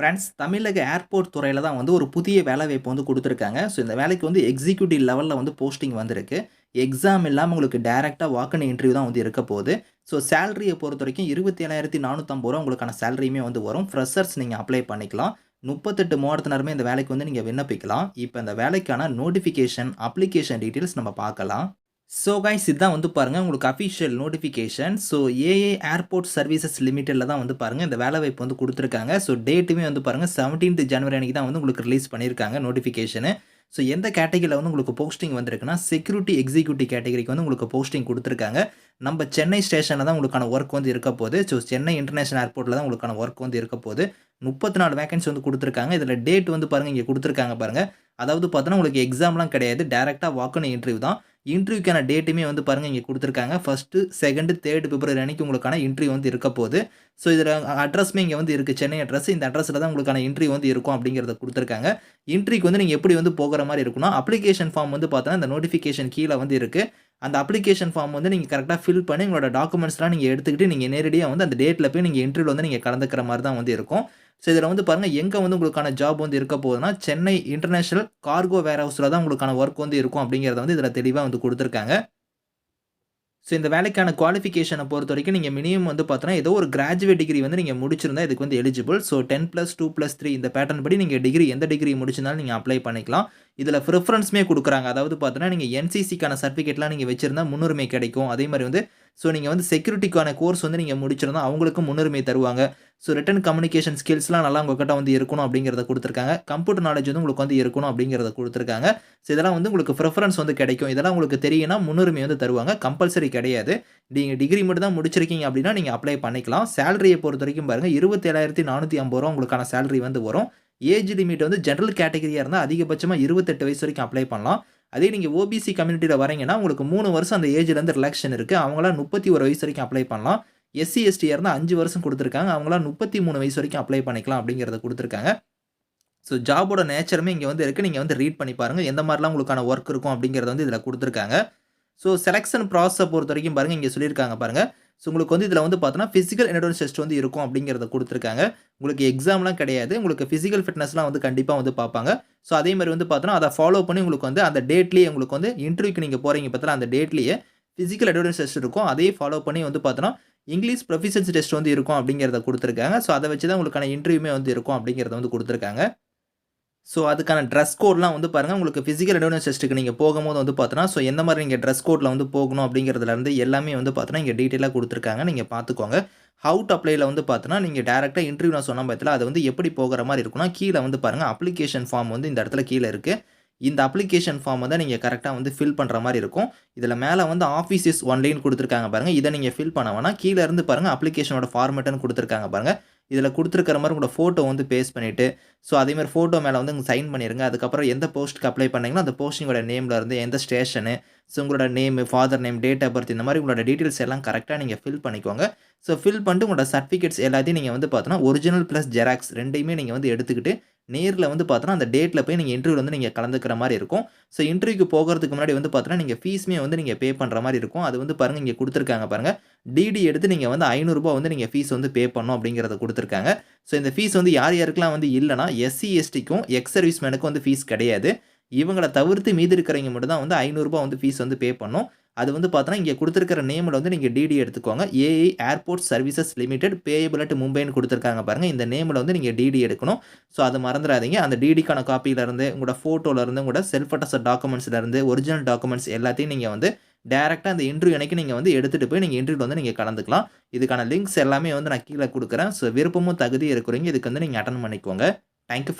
Friends தமிழக airport துறையில் தான் வந்து ஒரு புதிய வேலைவாய்ப்பு வந்து கொடுத்துருக்காங்க ஸோ இந்த வேலைக்கு வந்து எக்ஸிக்யூட்டிவ் லெவலில் வந்து போஸ்டிங் வந்திருக்கு. எக்ஸாம் இல்லாமல் உங்களுக்கு டேரெக்டாக வாக்கன் இன்டர்வியூ தான் வந்து இருக்க போகுது ஸோ சேலரிய பொறுத்தவரைக்கும் ரூ. 27,450 உங்களுக்கான சேலரியுமே வந்து வரும். ஃப்ரெஷர்ஸ் நீங்கள் அப்ளை பண்ணிக்கலாம். 38 மாவட்டத்தினருமே இந்த வேலைக்கு வந்து நீங்கள் விண்ணப்பிக்கலாம். இப்போ இந்த வேலைக்கான நோட்டிஃபிகேஷன், அப்ளிகேஷன் டீட்டெயில்ஸ் நம்ம பார்க்கலாம். ஸோ கைஸ் இதுதான் வந்து பாருங்கள் உங்களுக்கு official notification. So AA airport services லிமிட்டடில் தான் வந்து பாருங்கள் இந்த வேலை வாய்ப்பு வந்து கொடுத்துருக்காங்க ஸோ டேட்டுமே வந்து பாருங்க 17த் ஜனவரி அன்னைக்கு தான் வந்து உங்களுக்கு ரிலீஸ் பண்ணியிருக்காங்க நோட்டிஃபிகேஷனு. ஸோ எந்த கேட்டகரியில் வந்து உங்களுக்கு போஸ்டிங் வந்திருக்குன்னா, செக்யூரிட்டி எக்ஸிக்யூட்டிவ் கேட்டகரிக்கு வந்து உங்களுக்கு போஸ்டிங் கொடுத்துருக்காங்க நம்ம சென்னை ஸ்டேஷனில் தான் உங்களுக்கான ஒர்க் வந்து இருக்க போது. ஸோ சென்னை இன்டர்நேஷனல் ஏர்போர்ட்டில் தான் உங்களுக்கான ஒர்க் வந்து இருக்க போது. 34 வேக்கன்சி வந்து கொடுத்துருக்காங்க இதில் டேட் வந்து பாருங்க இங்கே கொடுத்துருக்காங்க பாருங்கள் அதாவது பார்த்தோன்னா உங்களுக்கு எக்ஸாம்லாம் கிடையாது. டேரெக்டாக வாக் இன்டர்வியூ தான். இன்டர்வியூக்கான டேட்டுமே வந்து பாருங்கள் இங்கே கொடுத்துருக்காங்க. ஃபஸ்ட்டு செகண்டு தேர்டு பிப்ரவரி அன்னைக்கு உங்களுக்கான இன்டர்வியூ வந்து இருக்க போகுது. ஸோ இதில் அட்ரஸுமே இங்கே வந்து இருக்குது சென்னை அட்ரஸ். இந்த அட்ரஸில் தான் உங்களுக்கான இன்டர்வியூ வந்து இருக்கும் அப்படிங்கிறத கொடுத்துருக்காங்க. இன்டர்வியூக்கு வந்து நீங்கள் எப்படி வந்து போகிற மாதிரி இருக்கணும்? அப்ளிகேஷன் ஃபார்ம் வந்து பார்த்தோன்னா, இந்த நோட்டிஃபிகேஷன் கீழே வந்து இருக்குது அந்த அப்ளிகேஷன் ஃபார்ம் வந்து நீங்கள் கரெக்டாக ஃபில் பண்ணி உங்களோட டாக்குமெண்ட்ஸ்லாம் நீங்கள் எடுத்துக்கிட்டு, நீங்கள் நேரடியாக வந்து அந்த டேட்டில் போய் நீங்கள் இன்டர்வியூல வந்து நீங்கள் கலந்துக்கிற மாதிரி தான் வந்து இருக்கும். ஸோ இதில் வந்து பாருங்கள் எங்கே வந்து உங்களுக்கான ஜாப் வந்து இருக்க போகுதுன்னா, சென்னை இன்டர்நேஷனல் கார்கோ வேர்ஹவுஸ்ல தான் உங்களுக்கான ஒர்க் வந்து இருக்கும் அப்படிங்கிறத வந்து இதில் தெளிவாக வந்து கொடுத்துருக்காங்க ஸோ இந்த வேலைக்கான குவாலிஃபிகேஷனை பொறுத்த வரைக்கும் நீங்கள் மினிமம் வந்து பார்த்தோன்னா, ஏதோ ஒரு கிராஜுவேட் டிகிரி வந்து நீங்கள் முடிச்சிருந்தா இதுக்கு வந்து எலிஜிபிள். ஸோ 10+2+3 இந்த பேட்டர்ன் படி நீங்கள் டிகிரி எந்த டிகிரி முடிச்சிருந்தாலும் நீங்கள் அப்ளை பண்ணிக்கலாம். இதில் ப்ரிஃபரன்ஸுமே கொடுக்குறாங்க அதாவது பார்த்தோன்னா, நீங்கள் என்சிசிக்கான சர்டிஃபிகேட்லாம் நீங்கள் வச்சிருந்தா முன்னுரிமை கிடைக்கும். அதே மாதிரி வந்து ஸோ நீங்கள் வந்து செக்யூரிட்டிக்கான கோர்ஸ் வந்து நீங்கள் முடிச்சிருந்தா அவங்களுக்கும் முன்னுரிமை தருவாங்க. ஸோ ரிட்டன் கம்யூனிகேஷன் ஸ்கில்ஸ்லாம் நல்லா உங்கள்கிட்ட வந்து இருக்கணும் அப்படிங்கிறத கொடுத்துருக்காங்க கம்ப்யூட்டர் நாலேஜ் வந்து உங்களுக்கு வந்து இருக்கணும் அப்படிங்கிறத கொடுத்துருக்காங்க ஸோ இதெல்லாம் வந்து உங்களுக்கு ப்ரிஃபரன்ஸ் வந்து கிடைக்கும். இதெல்லாம் உங்களுக்கு தெரியும்னா முன்னுரிமை வந்து தருவாங்க. கம்பல்சரி கிடையாது. நீங்கள் டிகிரி மட்டும் தான் முடிச்சிருக்கீங்க அப்படின்னா நீங்கள் அப்ளை பண்ணிக்கலாம். சேலரியை பொறுத்த வரைக்கும் பாருங்கள் இருபத்தேழாயிரத்தி நானூற்றி ஐம்பது ரூபா உங்களுக்கான சேலரி வந்து வரும். ஏஜ் லிமிட் வந்து ஜென்ரல் கேட்டகரியாக இருந்தால் அதிகபட்சமாக இருபத்தெட்டு வயசு வரைக்கும் அப்ளை பண்ணலாம். அதே நீங்கள் ஓபிசி கம்யூனிட்டியில் வரீங்கன்னா, உங்களுக்கு மூணு வருஷம் அந்த ஏஜ்லேருந்து ரிலக்ஷன் இருக்குது அவங்களாம் முப்பத்தி ஒரு வயசு வரைக்கும் அப்ளை பண்ணலாம். எஸ்சி, எஸ்டியாக இருந்தால் அஞ்சு வருஷம் குடுத்துருக்காங்க. அவங்கலாம் 33 வயசு வரைக்கும் அப்ளை பண்ணிக்கலாம் அப்படிங்கிறத கொடுத்துருக்காங்க ஸோ ஜாபோட நேச்சருமே இங்கே வந்து இருக்கு. நீங்கள் வந்து ரீட் பண்ணி பாருங்கள் எந்த மாதிரிலாம் உங்களுக்கான ஒர்க் இருக்கும் அப்படிங்கிறத வந்து இதில் கொடுத்துருக்காங்க ஸோ செலெக்ஷன் ப்ராசஸை பொறுத்த வரைக்கும் பாருங்க இங்கே சொல்லியிருக்காங்க பாருங்கள் ஸோ உங்களுக்கு வந்து இதில் வந்து பார்த்தோன்னா, ஃபிசிக்கல் எண்டோரன்ஸ் டெஸ்ட் வந்து இருக்கும் அப்படிங்கிறத கொடுத்துருக்காங்க உங்களுக்கு எக்ஸாம்லாம் கிடையாது. உங்களுக்கு ஃபிசிக்கல் ஃபிட்னஸ்லாம் வந்து கண்டிப்பாக வந்து பார்ப்பாங்க. ஸோ அதே மாதிரி வந்து பார்த்தோன்னா, அதை ஃபாலோ பண்ணி உங்களுக்கு வந்து அந்த டேட்லேயே உங்களுக்கு வந்து இன்டர்வியூக்கு நீங்கள் போறீங்க பார்த்தா அந்த டேட்லேயே ஃபிசிக்கல் என்டூரன்ஸ் டெஸ்ட் இருக்கும். அதையே ஃபாலோ பண்ணி வந்து பார்த்தோன்னா, இங்கிலீஷ் ப்ரொஃபிஷியன்சி டெஸ்ட் வந்து இருக்கும் அப்படிங்கிறத கொடுத்துருக்காங்க ஸோ அதை வச்சு தான் உங்களுக்கான இன்டர்வியூமே வந்து இருக்கும் அப்படிங்கிறத வந்து கொடுத்துருக்காங்க ஸோ அதுக்கான ட்ரெஸ் கோட்லாம் வந்து பாருங்கள் உங்களுக்கு ஃபிசிக்கல் என்டூரன்ஸ் டெஸ்ட்டுக்கு நீங்கள் போகும்போது வந்து பார்த்தோன்னா, ஸோ எந்த மாதிரி நீங்கள் ட்ரெஸ் கோடில் வந்து போகணும் அப்படிங்கிறதுலேருந்து எல்லாமே வந்து பார்த்தோன்னா, இங்கே டீட்டெயிலாக கொடுத்துருக்காங்க. நீங்கள் பார்த்துக்கோங்க. ஹவுட் அப்ளையில் அப்ளைல வந்து பார்த்தோன்னா, நீங்கள் டேரெக்டாக இன்டர்வியூ நான் சொன்ன பார்த்தீங்களா, அது வந்து எப்படி போகிற மாதிரி இருக்கும்னா, கீழே வந்து பாருங்கள் அப்ளிகேஷன் ஃபார்ம் வந்து இந்த இடத்துல கீழே இருக்குது இந்த அப்ளிகேஷன் ஃபார்மை தான் நீங்கள் கரெக்டாக வந்து ஃபில் பண்ணுற மாதிரி இருக்கும். இதில் மேலே வந்து ஆஃபீஸஸ் ஒன்லைன் கொடுத்துருக்காங்க பாருங்கள் இதை நீங்கள் ஃபில் பண்ண வேணால் கீழே இருந்து பாருங்கள் அப்ளிகேஷனோட ஃபார்மேட்டுன்னு கொடுத்துருக்காங்க பாருங்கள் இதில் கொடுத்துருக்கிற மாதிரி உங்களோட ஃபோட்டோ வந்து பேஸ்ட் பண்ணிவிட்டு ஸோ அதே ஃபோட்டோ மேலே வந்து சைன் பண்ணிடுங்க அதுக்கப்புறம் எந்த போஸ்ட்டுக்கு அப்ளை பண்ணீங்களோ, அந்த போஸ்டிங்கோட நேமில் இருந்து எந்த ஸ்டேஷனு, ஸோ உங்களோட name father name, date of birth இந்த மாதிரி உங்களோட டீட்டெயில்ஸ் எல்லாம் கரெக்டாக நீங்கள் ஃபில் பண்ணிக்கோங்க. ஸோ ஃபில் பண்ணிட்டு உங்களோட சர்டிஃபிகேட்ஸ் எல்லாத்தையும் நீங்கள் வந்து பார்த்தோன்னா, ஒரிஜினல் ப்ளஸ் ஜெராக்ஸ் ரெண்டையுமே நீங்கள் வந்து எடுத்துக்கிட்டு, நேரில் வந்து பார்த்தோன்னா, அந்த டேட்டில் போய் நீங்கள் இன்டர்வியூ வந்து நீங்கள் கலந்துக்கிற மாதிரி இருக்கும். ஸோ இன்டர்வியூக்கு போகிறதுக்கு முன்னாடி வந்து பார்த்தோன்னா, நீங்கள் ஃபீஸுமே வந்து நீங்கள் பே பண்ணுற மாதிரி இருக்கும். அது வந்து பாருங்கள் இங்கே கொடுத்துருக்காங்க பாருங்கள் டிடி எடுத்து நீங்கள் வந்து ஐநூறுரூபா வந்து நீங்கள் ஃபீஸ் வந்து பே பண்ணணும் அப்படிங்கிறத கொடுத்துருக்காங்க ஸோ இந்த ஃபீஸ் வந்து யார் யாருக்கெல்லாம் வந்து இல்லைனா எஸ்சி, எஸ்டிக்கும் எக்ஸ் சர்வீஸ் மேனுக்கும் வந்து ஃபீஸ் கிடையாது. இவங்களை தவிர்த்து மீதி இருக்கிறவங்க மட்டும் தான் வந்து ஐநூறுரூபா வந்து ஃபீஸ் வந்து பே பண்ணணும். அது வந்து பார்த்தோன்னா, இங்கே கொடுத்துருக்கிற நேமில் வந்து நீங்கள் டிடி எடுத்துக்கோங்க. AI airport services limited payable at மும்பைன்னு கொடுத்துருக்காங்க பாருங்கள் இந்த நேமில் வந்து நீங்கள் டிடி எடுக்கணும். ஸோ அதை மறந்துடாதீங்க அந்த டிடிக்கான காப்பியிலேருந்து இருந்து, உங்களோட ஃபோட்டோலேருந்து உங்களோட செல்ஃப் அட்டஸ்ட் டாக்குமெண்ட்ஸ்லேருந்து ஒரிஜினல் டாக்குமெண்ட்ஸ் எல்லாத்தையும் நீங்கள் வந்து டேரெக்டாக அந்த இன்டர்வியூ அன்னைக்கு நீங்கள் வந்து எடுத்துகிட்டு போய் நீங்கள் இன்டர்வியூ வந்து நீங்கள் கலந்துக்கலாம். இதுக்கான லிங்க்ஸ் எல்லாமே வந்து நான் கீழே கொடுக்குறேன் ஸோ விருப்பமும், தகுதி இருக்கிறவங்க இதுக்கு வந்து நீங்கள் அட்டன் பண்ணிக்கோங்க. Thank you